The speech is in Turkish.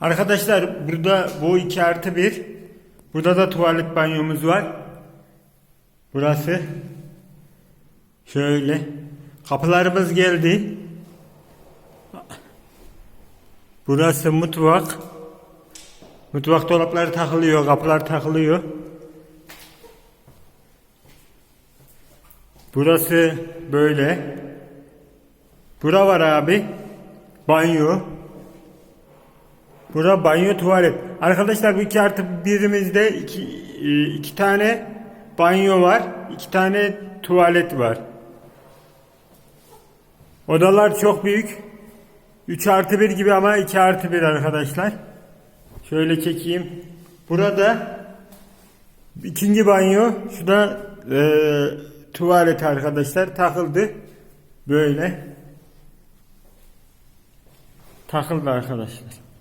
Arkadaşlar burada bu 2 artı 1. Burada da tuvalet banyomuz var. Burası. Şöyle. Kapılarımız geldi. Burası mutfak. Mutfak dolapları takılıyor, kapılar takılıyor. Burası böyle. Bura var abi. Banyo. Bura banyo tuvalet. Arkadaşlar bu iki artı birimizde iki, e, iki tane banyo var. iki tane tuvalet var. Odalar çok büyük. 3 artı 1 gibi ama 2 artı 1 arkadaşlar. Şöyle çekeyim. Burada ikinci banyo. Şu e, tuvalet arkadaşlar. Takıldı. Böyle. Takıldı arkadaşlar.